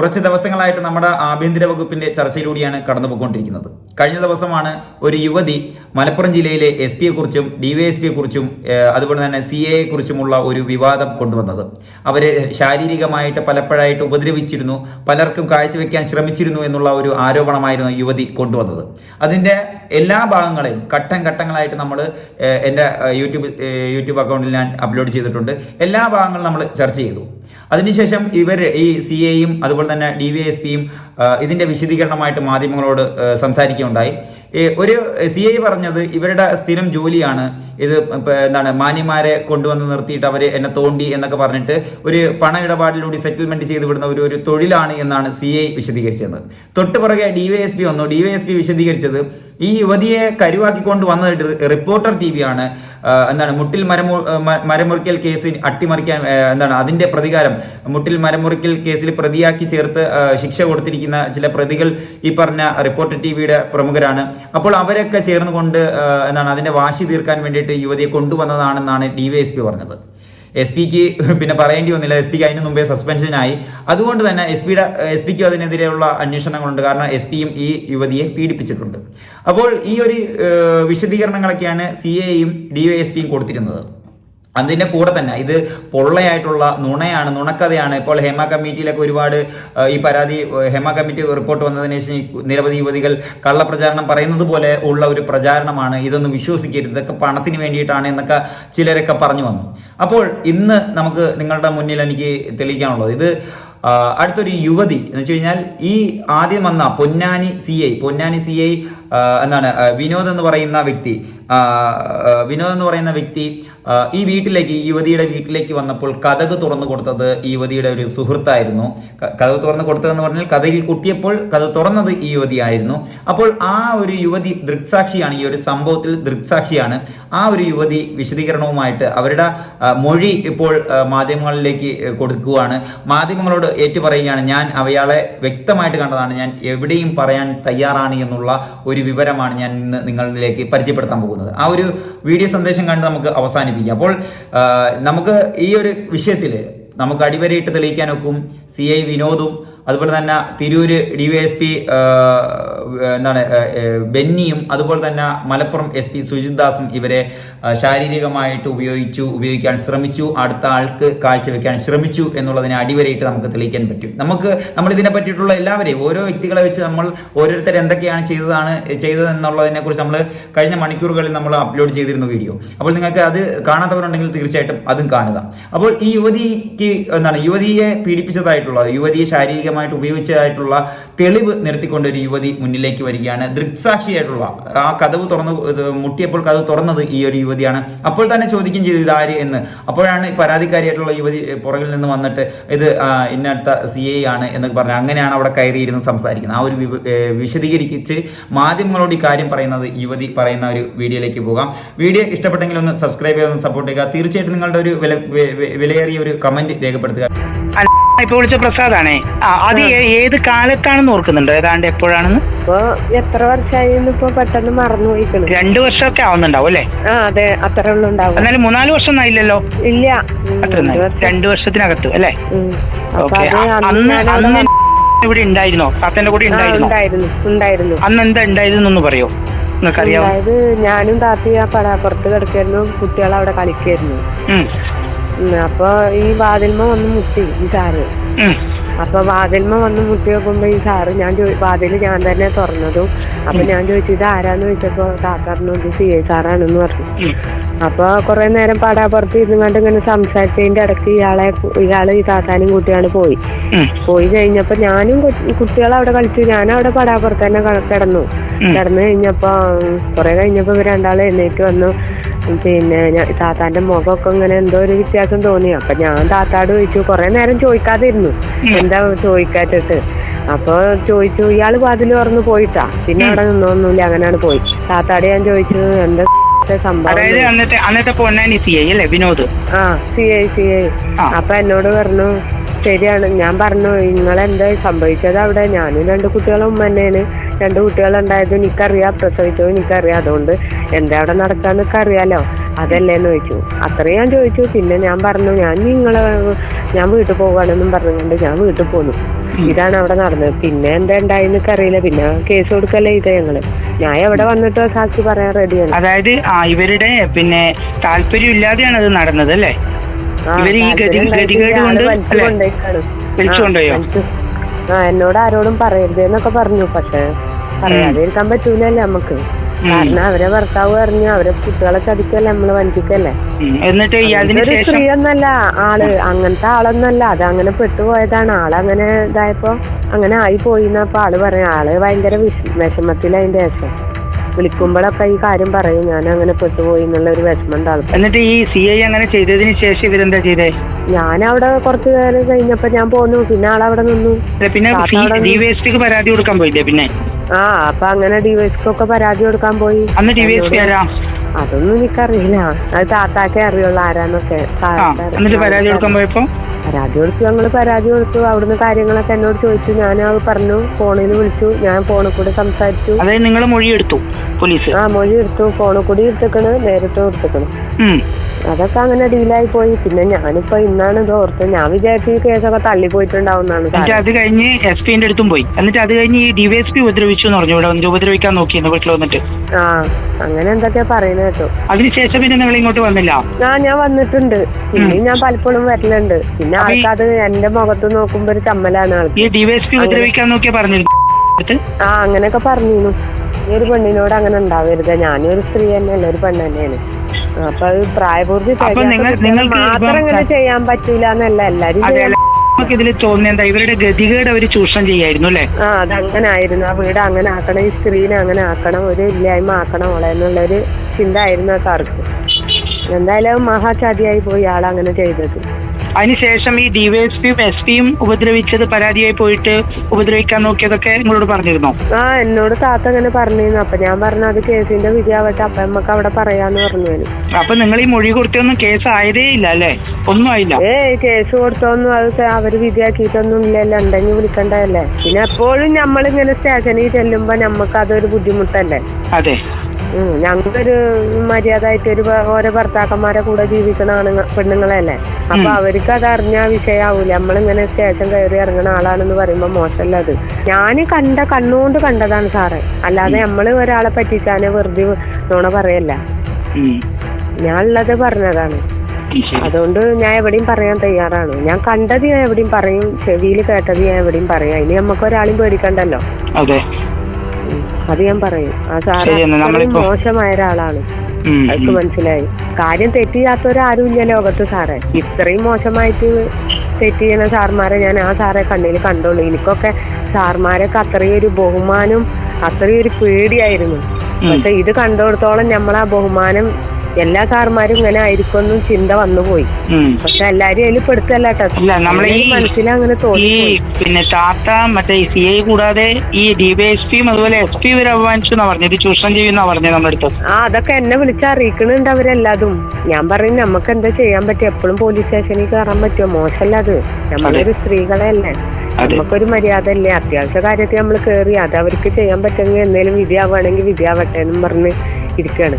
കുറച്ച് ദിവസങ്ങളായിട്ട് നമ്മുടെ ആഭ്യന്തര വകുപ്പിന്റെ ചർച്ചയിലൂടെയാണ് കടന്നുപോയിക്കൊണ്ടിരിക്കുന്നത്. കഴിഞ്ഞ ദിവസമാണ് ഒരു യുവതി മലപ്പുറം ജില്ലയിലെ എസ് പിയെ കുറിച്ചും ഡി പിയെ കുറിച്ചും അതുപോലെ തന്നെ സി എയെ കുറിച്ചുമുള്ള ഒരു വിവാദം കൊണ്ടുവന്നത്. അവരെ ശാരീരികമായിട്ട് പലപ്പോഴായിട്ട് ഉപദ്രവിച്ചിരുന്നു പലർക്കും കാഴ്ചവെക്കാൻ ശ്രമിച്ചിരുന്നു എന്നുള്ള ഒരു ആരോപണമായിരുന്നു യുവതി കൊണ്ടുവന്നത്. അതിന്റെ എല്ലാ ഭാഗങ്ങളെയും ഘട്ടം ഘട്ടങ്ങളായിട്ട് നമ്മൾ എന്റെ യൂട്യൂബ് യൂട്യൂബ് അക്കൗണ്ടിൽ ഞാൻ അപ്ലോഡ് ചെയ്തിട്ടുണ്ട്. എല്ലാ ഭാഗങ്ങളും നമ്മൾ ചർച്ച ചെയ്തു. അതിനുശേഷം ഇവർ ഈ സി എയും അതുപോലെ തന്നെ ഡി വി എസ് പിയും ഇതിന്റെ വിശദീകരണമായിട്ട് മാധ്യമങ്ങളോട് സംസാരിക്കുകയുണ്ടായി. ഒരു സി ഐ പറഞ്ഞത് ഇവരുടെ സ്ഥിരം ജോലിയാണ്. ഇത് എന്താണ് മാന്യന്മാരെ കൊണ്ടുവന്ന് നിർത്തിയിട്ട് അവർ എന്നെ തോണ്ടി എന്നൊക്കെ പറഞ്ഞിട്ട് ഒരു പണ ഇടപാടിലൂടെ സെറ്റിൽമെന്റ് ചെയ്ത് വിടുന്ന ഒരു ഒരു തൊഴിലാണ് എന്നാണ് സി ഐ വിശദീകരിച്ചത്. തൊട്ട് പുറകെ ഡി വൈ എസ് പി വന്നു. ഡി വൈ എസ് പി വിശദീകരിച്ചത് ഈ യുവതിയെ കരുവാക്കിക്കൊണ്ട് വന്നത് റിപ്പോർട്ടർ ടി വി ആണ്. ആ, എന്താണ് മുട്ടിൽ മരമു മരമുറിക്കൽ കേസ് അട്ടിമറിക്കാൻ എന്താണ് അതിന്റെ പ്രതികാരം മുട്ടിൽ മരമുറിക്കൽ കേസിൽ പ്രതിയാക്കി ചേർത്ത് ശിക്ഷ കൊടുത്തിരിക്കുന്ന ചില പ്രതികൾ ഈ പറഞ്ഞ റിപ്പോർട്ടർ ടി വിയുടെ പ്രമുഖരാണ്. അപ്പോൾ അവരൊക്കെ ചേർന്നുകൊണ്ട് എന്താണ് അതിന്റെ വാശി തീർക്കാൻ വേണ്ടിയിട്ട് യുവതിയെ കൊണ്ടുവന്നതാണെന്നാണ് ഡി വൈ എസ് പി പറഞ്ഞത്. എസ് പിക്ക് പിന്നെ പറയേണ്ടി വന്നില്ല. എസ് പിക്ക് അതിന് മുമ്പേ സസ്പെൻഷനായി അതുകൊണ്ട് തന്നെ എസ് പിയുടെ എസ് പിക്കും അതിനെതിരെയുള്ള അന്വേഷണങ്ങളുണ്ട്. കാരണം എസ് പിയും ഈ യുവതിയെ പീഡിപ്പിച്ചിട്ടുണ്ട്. അപ്പോൾ ഈ ഒരു വിശദീകരണങ്ങളൊക്കെയാണ് സി എയും ഡി വൈ എസ് പിയും കൊടുത്തിരുന്നത്. അതിന്റെ കൂടെ തന്നെ ഇത് പൊള്ളയായിട്ടുള്ള നുണയാണ് നുണക്കഥയാണ്. ഇപ്പോൾ ഹേമ കമ്മിറ്റിയിലൊക്കെ ഒരുപാട് ഈ പരാതി ഹേമ കമ്മിറ്റി റിപ്പോർട്ട് വന്നതിന് ശേഷം നിരവധി യുവതികൾ കള്ളപ്രചാരണം പറയുന്നത് പോലെ ഉള്ള ഒരു പ്രചാരണമാണ്. ഇതൊന്നും വിശ്വസിക്കരുത്. ഇതൊക്കെ പണത്തിന് വേണ്ടിയിട്ടാണ് എന്നൊക്കെ ചിലരൊക്കെ പറഞ്ഞു വന്നു. അപ്പോൾ ഇന്ന് നമുക്ക് നിങ്ങളുടെ മുന്നിൽ എനിക്ക് തെളിയിക്കാനുള്ളത്. ഇത് അടുത്തൊരു യുവതി എന്ന് വെച്ച് കഴിഞ്ഞാൽ ഈ ആദ്യം വന്ന Ponnani C I Ponnani C I എന്താണ് വിനോദ് എന്ന് പറയുന്ന വ്യക്തി വിനോദ് എന്ന് പറയുന്ന വ്യക്തി ഈ വീട്ടിലേക്ക് ഈ യുവതിയുടെ വീട്ടിലേക്ക് വന്നപ്പോൾ കഥക് തുറന്നു കൊടുത്തത് ഈ യുവതിയുടെ ഒരു സുഹൃത്തായിരുന്നു. കഥക് തുറന്നു കൊടുത്തതെന്ന് പറഞ്ഞാൽ കഥയിൽ കുട്ടിയപ്പോൾ കഥ തുറന്നത് ഈ യുവതിയായിരുന്നു. അപ്പോൾ ആ ഒരു യുവതി ദൃക്സാക്ഷിയാണ് ഈ ഒരു സംഭവത്തിൽ ദൃക്സാക്ഷിയാണ്. ആ ഒരു യുവതി വിശദീകരണവുമായിട്ട് അവരുടെ മൊഴി ഇപ്പോൾ മാധ്യമങ്ങളിലേക്ക് കൊടുക്കുകയാണ്. മാധ്യമങ്ങളോട് ഏറ്റു പറയുകയാണ് ഞാൻ അവയാളെ വ്യക്തമായിട്ട് കണ്ടതാണ്. ഞാൻ എവിടെയും പറയാൻ തയ്യാറാണ് എന്നുള്ള ഒരു വിവരമാണ് ഞാൻ ഇന്ന് നിങ്ങളിലേക്ക് പരിചയപ്പെടുത്താൻ പോകുന്നത്. ആ ഒരു വീഡിയോ സന്ദേശം കണ്ട് നമുക്ക് അവസാനിപ്പിക്കാം. അപ്പോൾ നമുക്ക് ഈ ഒരു വിഷയത്തിൽ നമുക്ക് അടിവരയിട്ട് തെളിയിക്കാനൊക്കും സി ഐ വിനോദും അതുപോലെ തന്നെ Tirur D Y S P എന്താണ് ബെന്നിയും അതുപോലെ തന്നെ മലപ്പുറം എസ് പി സുജിത് ദാസും ഇവരെ ശാരീരികമായിട്ട് ഉപയോഗിച്ചു ഉപയോഗിക്കാൻ ശ്രമിച്ചു. അടുത്ത ആൾക്ക് കാഴ്ചവെക്കാൻ ശ്രമിച്ചു എന്നുള്ളതിനെ അടിവരയിട്ട് നമുക്ക് തെളിയിക്കാൻ പറ്റും. നമുക്ക് നമ്മൾ ഇതിനെ പറ്റിയിട്ടുള്ള എല്ലാവരെയും ഓരോ വ്യക്തികളെ വെച്ച് നമ്മൾ ഓരോരുത്തർ എന്തൊക്കെയാണ് ചെയ്തതാണ് ചെയ്തതെന്നുള്ളതിനെ കുറിച്ച് നമ്മൾ കഴിഞ്ഞ മണിക്കൂറുകളിൽ നമ്മൾ അപ്ലോഡ് ചെയ്തിരുന്ന വീഡിയോ. അപ്പോൾ നിങ്ങൾക്ക് അത് കാണാത്തവരുണ്ടെങ്കിൽ തീർച്ചയായിട്ടും അതും കാണുക. അപ്പോൾ ഈ യുവതിക്ക് എന്താണ് യുവതിയെ പീഡിപ്പിച്ചതായിട്ടുള്ള യുവതിയെ ശാരീരികമായിട്ട് ഉപയോഗിച്ചതായിട്ടുള്ള തെളിവ് നിർത്തിക്കൊണ്ട് ഒരു യുവതി മുന്നിലേക്ക് വരികയാണ്. ദൃക്സാക്ഷിയായിട്ടുള്ള ആ കഥവ് തുറന്ന് മുട്ടിയപ്പോൾ കഥവ് തുറന്നത് ഈ ഒരു യുവതിയാണ്. അപ്പോൾ തന്നെ ചോദിക്കുകയും ചെയ്തു ഇതാര് എന്ന്. അപ്പോഴാണ് പരാതിക്കാരിയായിട്ടുള്ള യുവതി പുറകിൽ നിന്ന് വന്നിട്ട് ഇത് ഇന്നടുത്ത സി ഐ ആണ് എന്നൊക്കെ പറഞ്ഞു അങ്ങനെയാണ് അവിടെ കയറിയിരുന്ന് സംസാരിക്കുന്നത്. ആ ഒരു വിശദീകരിച്ച് മാധ്യമങ്ങളോട് കാര്യം പറയുന്നത് യുവതി പറയുന്ന ഒരു വീഡിയോയിലേക്ക് പോകാം. വീഡിയോ ഇഷ്ടപ്പെട്ടെങ്കിൽ ഒന്ന് സബ്സ്ക്രൈബ് ചെയ്ത് സപ്പോർട്ട് ചെയ്യുക. തീർച്ചയായിട്ടും നിങ്ങളുടെ ഒരു വിലയേറിയ ഒരു കമന്റ് രേഖപ്പെടുത്തുക. ഇപ്പൊ വിളിച്ച പ്രസാദാണേ. ആ അത് ഏ- ഏത് കാലത്താണെന്ന് ഓർക്കുന്നുണ്ടോ? ഏതാണ്ട് എപ്പോഴാണെന്ന്? ഇപ്പൊ എത്ര വർഷമായി ഇപ്പൊ പെട്ടെന്ന് മറന്നു പോയിക്കണ് രണ്ടു വർഷമൊക്കെ ആവുന്നുണ്ടാവും അല്ലേ? ആ അതെ അത്ര ഉള്ളു ഉണ്ടാവും എന്നാലും മൂന്നാൽ വർഷം ആയില്ലല്ലോ ഇല്ല ഉം, അത്ര രണ്ട് വർഷം. രണ്ടു വർഷത്തിനകത്ത് അല്ലേ? ഉം. അപ്പൊ ഓക്കെ. അത് അന്ന് അന്ന് അന്ന് ഇവിടെ ഉണ്ടായിരുന്നോ? താത്തന്റെ കൂടെ ആ, ഉണ്ടായിരുന്നോ? ഉണ്ടായിരുന്നു ഉണ്ടായിരുന്നു. അന്ന് എന്താ ഉണ്ടായതെന്നൊന്ന് പറയോ? നിങ്ങൾക്കറിയാവോ? അതായത് ഞാനും താത്തി ആ പടാപ്പുറത്ത് കിടക്കായിരുന്നു കുട്ടികൾ അവിടെ കളിക്കായിരുന്നു ഉം, ഉം, അപ്പൊ ഈ വാതിൽമ വന്ന് മുട്ടി ഈ സാറ്. ഉം, അപ്പൊ വാതിൽമ വന്ന് മുട്ടി നോക്കുമ്പോ ഈ സാറ് ഞാൻ വാതിൽ ഞാൻ തന്നെ തുറന്നതും. അപ്പൊ ഞാൻ ചോദിച്ചു ഇത് ആരാന്ന് ചോദിച്ചപ്പോ താത്ത പറഞ്ഞു ഇത് സി ഐ സാറാണെന്ന് പറഞ്ഞു. അപ്പോൾ അപ്പൊ കുറെ നേരം പാടാപ്പുറത്ത് ഇരുന്നുകൊണ്ട് ഇങ്ങനെ സംസാരിച്ചതിന്റെ ഇടയ്ക്ക് ഇയാളെ ഇയാൾ ഈ താത്താനും കൂട്ടിയാണ് പോയി. പോയി കഴിഞ്ഞപ്പോ ഞാനും കുട്ടികൾ അവിടെ കളിച്ചു. ഞാനും അവിടെ പടാപ്പുറത്ത് തന്നെ കിടന്നു. കിടന്നു കഴിഞ്ഞപ്പോ ഉം, കുറെ കഴിഞ്ഞപ്പോ ഇവർ രണ്ടാളും എഴുന്നേറ്റ് വന്നു. പിന്നെ ഞാൻ താത്താന്റെ മുഖമൊക്കെ ഇങ്ങനെ എന്തോ ഒരു വ്യത്യാസം തോന്നി. അപ്പൊ ഞാൻ താത്താട് ചോദിച്ചു കുറെ നേരം ചോദിക്കാതിരുന്നു. എന്താ ചോദിക്കാറ്റിട്ട് അപ്പൊ ചോദിച്ചു ഇയാൾ വാതിൽ തുറന്ന് പോയിട്ടാ? പിന്നെ അവിടെ നിന്നൊന്നുമില്ല അങ്ങനെയാണ് പോയി. താത്താട് ഞാൻ ചോദിച്ചു എന്താ അതായത് അന്നത്തെ അന്നത്തെ പൊന്നാനി സി ഐ അല്ലേ വിനോദ്? ആ സി ഐ സി ഐ. അപ്പൊ എന്നോട് പറഞ്ഞു ശരിയാണ്. ഞാൻ പറഞ്ഞു നിങ്ങളെന്താ സംഭവിച്ചത് അവിടെ? ഞാനും രണ്ട് കുട്ടികളും ഉമ്മ തന്നെയാണ്. രണ്ട് കുട്ടികളുണ്ടായത് എനിക്കറിയാം പ്രസവിച്ചത് എനിക്കറിയാം. അതുകൊണ്ട് എന്താ അവിടെ നടക്കാന്നൊക്കെ അറിയാലോ? അതല്ലേന്ന് ചോദിച്ചു. അത്രയും ഞാൻ ചോദിച്ചു. പിന്നെ ഞാൻ പറഞ്ഞു ഞാൻ നിങ്ങളെ ഞാൻ വീട്ടിൽ പോവാണെന്നും പറഞ്ഞുകൊണ്ട് ഞാൻ വീട്ടിൽ പോന്നു. ഇതാണ് അവിടെ നടന്നത്. പിന്നെ എന്താ ഉണ്ടായിന്നൊക്കെ അറിയില്ല. പിന്നെ കേസ് കൊടുക്കല്ലേ ഇത് ഞങ്ങൾ. ഞാൻ എവിടെ വന്നിട്ട് സാക്ഷി പറയാൻ റെഡിയാണ് അതായത് ഇവരുടെ പിന്നെ താല്പര്യം ഇല്ലാതെയാണ് അത് നടന്നത് അല്ലേ? ഇവർ ഈ ഗതികേട് കൊണ്ട് ആ എന്നോട് ആരോടും പറയരുത് എന്നൊക്കെ പറഞ്ഞു. പക്ഷെ പറയാതിരിക്കാൻ പറ്റൂലല്ലേ നമുക്ക്? കാരണം അവരെ ഭർത്താവ് പറഞ്ഞു അവരെ കുട്ടികളെ ചതിക്കല്ലേ നമ്മൾ വഞ്ചിക്കല്ലേ? എന്നിട്ട് ഒരു സ്ത്രീ ഒന്നല്ല ആൾ അങ്ങനത്തെ ആളൊന്നല്ല അത് അങ്ങനെ പെട്ടുപോയതാണ്. ആളങ്ങനെ ഇതായപ്പോ അങ്ങനെ ആയി പോയിന്നപ്പോ ആൾ പറഞ്ഞു ആൾ ഭയങ്കര വിഷ- വിഷമത്തിൽ അതിന്റെ ശേഷം. വിളിക്കുമ്പോഴൊക്കെ ഈ കാര്യം പറയും. ഞാൻ അങ്ങനെ പെട്ടുപോയി എന്നുള്ള ഒരു വിഷമം ഉണ്ടാകും എന്നിട്ട് ഈ സി ഐ അങ്ങനെ ചെയ്തതിന് ശേഷം ഇവരെന്താ ചെയ്തേ? ഞാൻ അവിടെ കുറച്ച് നേരം കഴിഞ്ഞപ്പോ ഞാൻ പോന്നു. പിന്നെ ആളവിടെ നിന്നു. പിന്നെ ഡിവൈഎസ്പിക്ക് പരാതി കൊടുക്കാൻ പോയില്ലേ പിന്നെ? ആ അപ്പൊ അങ്ങനെ ഡിവൈസ്ക്കൊക്കെ പരാതി കൊടുക്കാൻ പോയി. അന്ന് ഡിവൈഎസ്പി ആരാ? അതൊന്നും എനിക്കറിയില്ല. അത് താത്താക്കേ അറിയുള്ളൂ ആരാന്നൊക്കെ. എന്നിട്ട് പരാതി കൊടുക്കാൻ പോയപ്പോ? പരാതി കൊടുത്തു. ഞങ്ങൾ പരാതി കൊടുത്തു. അവിടുന്ന് കാര്യങ്ങളൊക്കെ എന്നോട് ചോദിച്ചു. ഞാൻ അത് പറഞ്ഞു. ഫോണിൽ വിളിച്ചു. ഞാൻ ഫോണിൽ കൂടെ സംസാരിച്ചു. അതായത് നിങ്ങൾ മൊഴിയെടുത്തു പോലീസ്. ആ മൊഴി എടുത്തു ഫോണിൽ കൂടി എടുത്തേക്കണ്. നേരിട്ട് എടുത്തേക്കണ്. അതൊക്കെ അങ്ങനെ ഡീലായി പോയി. പിന്നെ ഞാനിപ്പോ ഇന്നാണ് ഇത് ഓർത്തത് ഞാൻ വിചാരിച്ചു ഈ കേസൊക്കെ തള്ളി പോയിട്ടുണ്ടാവുന്നാണ് എന്നിട്ട് അത് കഴിഞ്ഞ് എസ് പിന്റെ അടുത്തും പോയി. എന്നിട്ട് അത് കഴിഞ്ഞ് ഈ ഡിവൈഎസ്പി ഉപദ്രവിച്ചു എന്ന് പറഞ്ഞു ഇവിടെ ഉപദ്രവിക്കാൻ നോക്കി വീട്ടിൽ വന്നിട്ട്. ആ അങ്ങനെ എന്തൊക്കെയാ പറയുന്നത് കേട്ടോ. അതിനുശേഷം പിന്നെ നിങ്ങൾ ഇങ്ങോട്ട് വന്നില്ല? ആ ഞാൻ വന്നിട്ടുണ്ട്. പിന്നെ ഞാൻ പലപ്പോഴും വരലുണ്ട്. പിന്നെ അപ്പൊ ഈ- ആൾക്കത് എന്റെ മുഖത്ത് നോക്കുമ്പോ ഒരു ചമ്മലാണ് ആൾക്ക് ഈ ഡിവൈഎസ്പി ഉപദ്രവിക്കാൻ നോക്കിയാ പറഞ്ഞിരുന്നു? അടുത്ത്? ആ അങ്ങനെയൊക്കെ പറഞ്ഞിരുന്നു. ഈ ഒരു പെണ്ണിനോട് അങ്ങനെ ഉണ്ടാവരുത്. ഞാനും ഒരു സ്ത്രീ തന്നെയല്ല ഒരു പെണ്ണ് തന്നെയാണ്. അപ്പൊ അത് പ്രായപൂർത്തി മാത്രം ചെയ്യാൻ പറ്റൂല എന്നല്ല എല്ലാരും അല്ല. നമുക്ക് ഇതിൽ തോന്നുന്നത് എന്താ? ഇവരുടെ ഗതികേട് അവർ ചൂഷണം ചെയ്യായിരുന്നു അല്ലേ? ആ അതങ്ങനെ ആയിരുന്നു. ആ വീട് അങ്ങനെ ആക്കണം ഈ സ്ക്രീൻ അങ്ങനെ ആക്കണം ഒരു ഇല്ലായ്മ ആക്കണം എന്നുള്ള ഒരു ചിന്ത ആയിരുന്നു ആ സാർക്ക് എന്തായാലും മഹാചാതിയായി പോയി ആളങ്ങനെ ചെയ്തത്. അതിനുശേഷം ഈ ഡിവൈഎസ്പിയും എസ് പിയും ഉപദ്രവിച്ചത് പരാതിയായി പോയിട്ട് ഉപദ്രവിക്കാൻ നോക്കിയതൊക്കെ നിങ്ങളോട് പറഞ്ഞിരുന്നോ? ആ എന്നോട് താത്ത അങ്ങനെ പറഞ്ഞിരുന്നു. അപ്പൊ ഞാൻ പറഞ്ഞു അത് കേസിന്റെ വിധിയാവട്ടെ. അപ്പൊ നമുക്ക് അവിടെ പറയാന്ന് പറഞ്ഞു വരും അപ്പൊ നിങ്ങൾ ഈ മൊഴി കൊടുത്തൊന്നും കേസ് ആയതേ ഇല്ല അല്ലേ? ഒന്നും ആയില്ല. ഏ കേസ് കൊടുത്തൊന്നും അത് അവർ വിധിയാക്കിയിട്ടൊന്നും ഇല്ലല്ലോ. ഉണ്ടെങ്കിൽ വിളിക്കണ്ടല്ലേ പിന്നെ എപ്പോഴും നമ്മളിങ്ങനെ സ്റ്റേഷനിൽ ചെല്ലുമ്പോ നമ്മക്ക് അതൊരു ബുദ്ധിമുട്ടല്ലേ? അതെ. ഉം, ഞങ്ങളൊരു മര്യാദ ആയിട്ട് ഒരു ഓരോ ഭർത്താക്കന്മാരെ കൂടെ ജീവിക്കണ ആണുങ്ങ പെണ്ണുങ്ങളല്ലേ അപ്പൊ അവർക്ക് അത് അറിഞ്ഞ വിഷയാവൂല. നമ്മളിങ്ങനെ സ്റ്റേഷൻ കയറി ഇറങ്ങുന്ന ആളാണെന്ന് പറയുമ്പോ മോശമല്ല അത്. ഞാൻ കണ്ട കണ്ണുകൊണ്ട് കണ്ടതാണ് സാറേ. അല്ലാതെ നമ്മൾ ഒരാളെ പറ്റിച്ചാനെ വെറുതെ നോണ പറയല്ല. ഞാൻ ഉള്ളത് പറഞ്ഞതാണ്. അതുകൊണ്ട് ഞാൻ എവിടെയും പറയാൻ തയ്യാറാണ്. ഞാൻ കണ്ടത് ഞാൻ എവിടെയും പറയും ചെവിയിൽ കേട്ടത് ഞാൻ എവിടെയും പറയാം. ഇനി നമുക്ക് ഒരാളും പേടിക്കണ്ടല്ലോ. അതെ ഞാൻ പറയും. ആ സാറ് അത്രയും മോശമായ ഒരാളാണ്. അവർക്ക് അതൊക്കെ മനസ്സിലായി. കാര്യം തെറ്റ് ചെയ്യാത്തവരാരും ഇല്ല ലോകത്ത് സാറേ. ഇത്രയും മോശമായിട്ട് തെറ്റ് ചെയ്യുന്ന സാർമാരെ ഞാൻ ആ സാറെ കണ്ണിൽ കണ്ടോളൂ എനിക്കൊക്കെ സാർമാരൊക്കെ അത്രയും ഒരു ബഹുമാനം അത്രയും ഒരു പേടിയായിരുന്നു. പക്ഷെ ഇത് കണ്ടിടത്തോളം നമ്മൾ ആ ബഹുമാനം എല്ലാ സാർമാരും ഇങ്ങനെ ആയിരിക്കുമെന്നും ചിന്ത വന്നുപോയി. പക്ഷെ എല്ലാരും അതിൽ പെടുത്തല്ല കേട്ടോ മനസ്സിലങ്ങനെ ഈ തോന്നി പിന്നെ താത്ത മറ്റേ സി ഐ കൂടാതെ ഈ ഡിവൈഎസ്പിയും അതുപോലെ എസ് പി ഇവർ അപമാനിച്ചു എന്നാ പറഞ്ഞത് ചൂഷണം ചെയ്യുന്ന പറഞ്ഞത് നമ്മുടെ അടുത്ത്? ആ അതൊക്കെ എന്നെ വിളിച്ചറിയിക്കണുണ്ട് അവരെല്ലാതും. ഞാൻ പറയും നമുക്ക് എന്താ ചെയ്യാൻ പറ്റും എപ്പോഴും പോലീസ് സ്റ്റേഷനിൽ കയറാൻ പറ്റുമോ? മോശമല്ല അത്. നമ്മളൊരു സ്ത്രീകളെ അല്ലേ. നമുക്കൊരു മര്യാദ അല്ലേ അത്യാവശ്യ കാര്യത്തിൽ നമ്മൾ കയറി അത് അവർക്ക് ചെയ്യാൻ പറ്റുമെങ്കിൽ എന്തെങ്കിലും വിധിയാവുകയാണെങ്കിൽ വിധിയാവട്ടെ എന്നും പറഞ്ഞ് ഇരിക്കുകയാണ്